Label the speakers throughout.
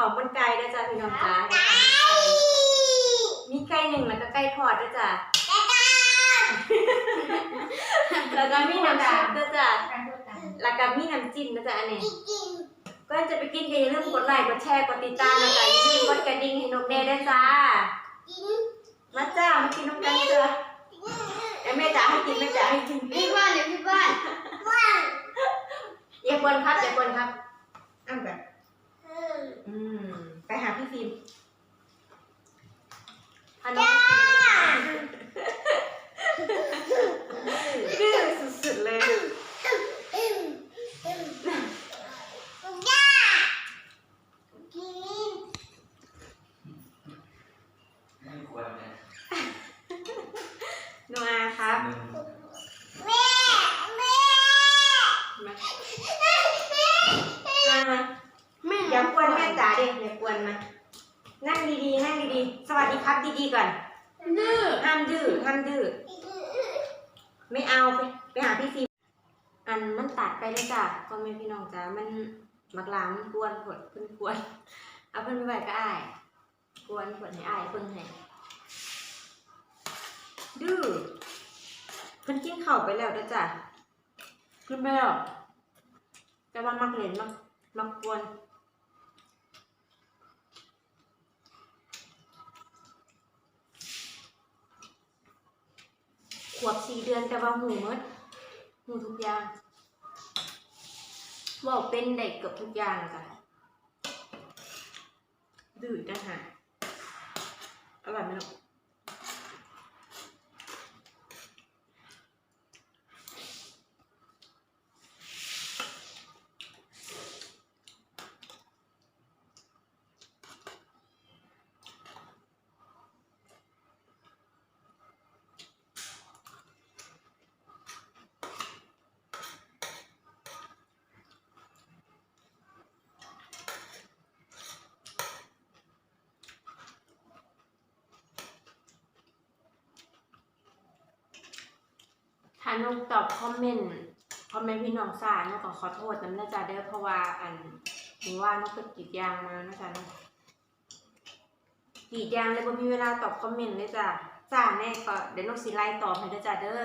Speaker 1: ข้าวมันไก่ด้วยจ้ะพี่น้องจ้ามีไก่หนึ่งแล้วก็ไก่ทอดด้วยจ้ะแล้วก็มีน้ำซุปด้วยจ้ะ
Speaker 2: การพูดกัน
Speaker 1: แล้วก็มีน้ำจิ้มด้วยจ้ะอันนี้ก็จะไปกินก็อย่าลืมกดไลค์กดแชร์กดติดตามนะจ๊ะอย่าลืมกดกระดิ่งให้นกแน่ด้วยจ้ามาจ้ามากินน้ำกันจ้ะเดี๋ยวแม่จ๋าให้กินแม่จ๋าให้กิน
Speaker 2: พี่บ้านเนี่ยพี่บ้าน
Speaker 1: อย่าควรครับอย่าควรครับอ้ำแบบ อืม ไปหาพี่ฟิล์มฮันนี่ดื้อสุดๆเลย
Speaker 3: ไม่ควรนะ
Speaker 1: โนอาครับ
Speaker 3: หนึ่ง
Speaker 1: มามามา
Speaker 2: แม่
Speaker 1: อย่ากวนแม่จ๋าเด็กอย่ากวนมา นั่งดีๆ นั่งดีๆ สวัสดีครับดีๆก่อน
Speaker 2: ดื้อ
Speaker 1: ห้ามดื้อ ห้ามดื้อ ไม่เอาไปไปหาพี่ฟิล์มอันมันตัดไปเลยจ้ะก็ไม่พี่น้องจ้ะมันมักลามมันกวนผดเพิ่นกวนเอาเพิ่นไปไว้ก็อายกวนผดให้อายเพิ่นให้ดื้อเพิ่นกินข้าวไปแล้วเด้อจ้ะกินไปแล้วแต่ว่ามักเล่นมักมักกวน วบสี่เดือนแต่ว่าหูหมดหูทุกอย่างบอกเป็นเด็กเกือบทุกอย่างจ้ะดื้อจังหะอร่อยไหมลูก ถ้านกตอบคอมเมนต์คอมเมนต์พี่น้องสารนกก็ขอโทษน้ำนะจ๊ะเด้อเพราะว่าอันถึงว่านกก็กรีดยางมานะจ๊ะนาะกรีดยางเลยบ่มีเวลาตอบคอมเมนต์เลยจ้ะจ้าแน่ก็เดี๋ยวนกสิไล่ตอบให้เด้อจ้ะเด้อ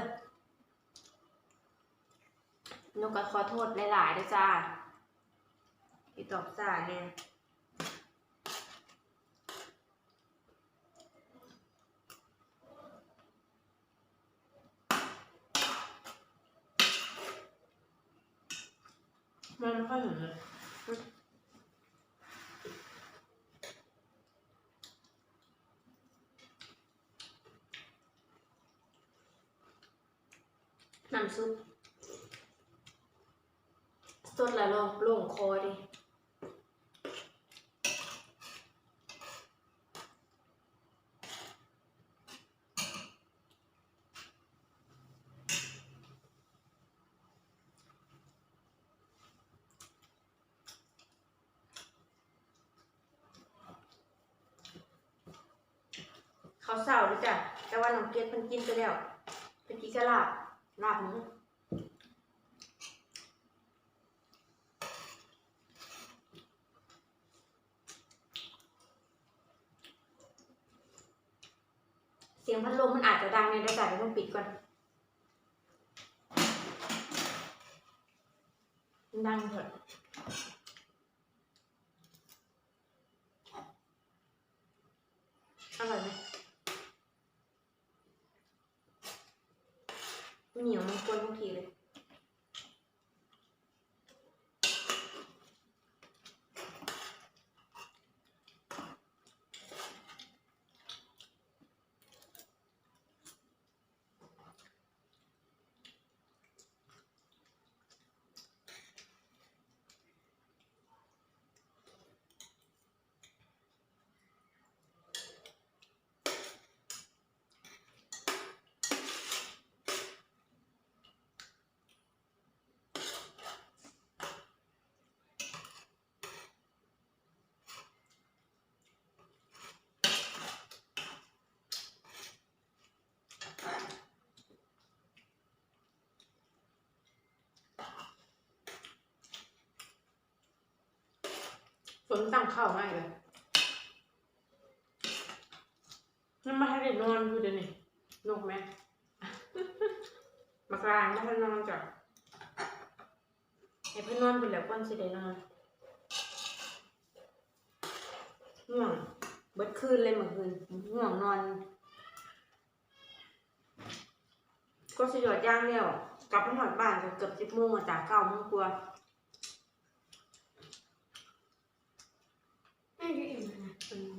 Speaker 1: นกก็ขอโทษหลายๆเด้อจ้าที่ตอบจ้าเนี่ย มันไม่ค่อยเห็นเลยน้ำซุปสดแล้วลงลงคอดิ เขาเศร้าเลยจ้ะแต่ว่าน้องเกดเพิ่นกินไปแล้วเพิ่นกินกะลาบลาบหมูเสียงพัดลมมันอาจจะดังในได้แต่เราต้องปิดก่อนมันดังเถอะอร่อยไหม เหนี นตั้งเข้าง่ายเลยนั่นมาให้เด็กนอนดูเดี๋ยวนี้นกไหมมากลางมาให้นอนจ้ะให้เพื่อนนอนไปแล้วก่อนสิได้นอนง่วงเบิดคืนเลยเมื่อคืนง่วงนอน ก็สิหยอดย่างแล้วกลับมาหอดบ้านก็เกือบสิบโมงอะจากเก้าโมงกว่า
Speaker 2: ไม่ได้อิ่มนะ
Speaker 1: อืม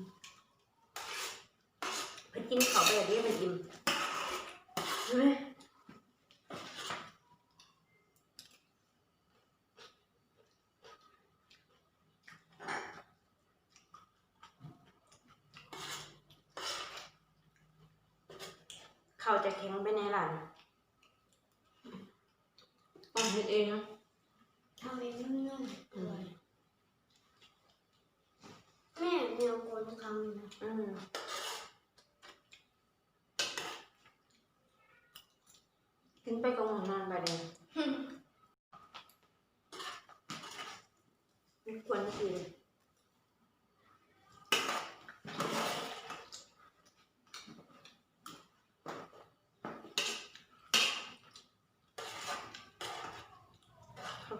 Speaker 1: เพิ่นกินข้าวไปแล้วเดี๋ยวมันอิ่มเฮ้ย ข้าวจะแข็งไปในหลานต้องเฮ็ดเองนะ
Speaker 2: ทำเองนุ่มๆเลยแม่แนวคนทำนะ
Speaker 1: อืมกินไปก็ง่วงนอนไปเลยไม่ควรกิน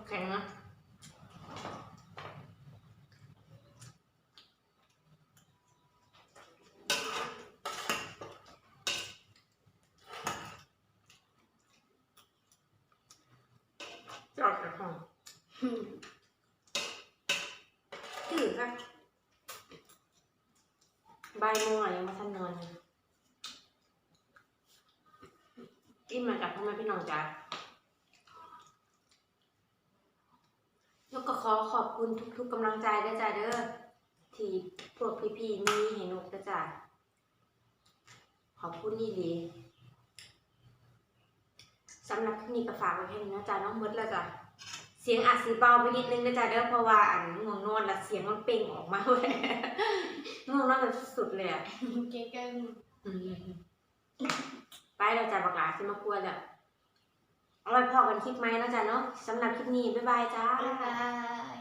Speaker 1: แข็งนะจะออกจากห้องตื่นค่ะบ่ายโมงอะยังไม่ทันนอนเลยกินมาจากพ่อแม่พี่น้องจ้า แล้วก็ขอขอบคุณทุกๆกำลังใจด้วยจ้าเด้อที่พวกพี่ๆมีให้นกด้วยจ้าขอบคุณนี่ดีสำหรับคลิปนี้ก็ฝากไว้แค่นี้นะจ้าน้องมดแล้วจ้ะเสียงอาจสีเบาไปนิดนึงนะจ๊ะเด้อเพราะว่าอันง่วงนอนแล้วเสียงมันเป่งออกมาเลยง่วงนอนแบบสุดๆเลยอะ
Speaker 2: เก่ง
Speaker 1: อืมไปแล้วจ้ะบักหลาสิมากวนแล้ว เอาไว้พอกันคลิปไหมนะจ๊ะเนาะสำหรับคลิปนี้ บ๊ายบายจ้า
Speaker 2: บ๊ายบาย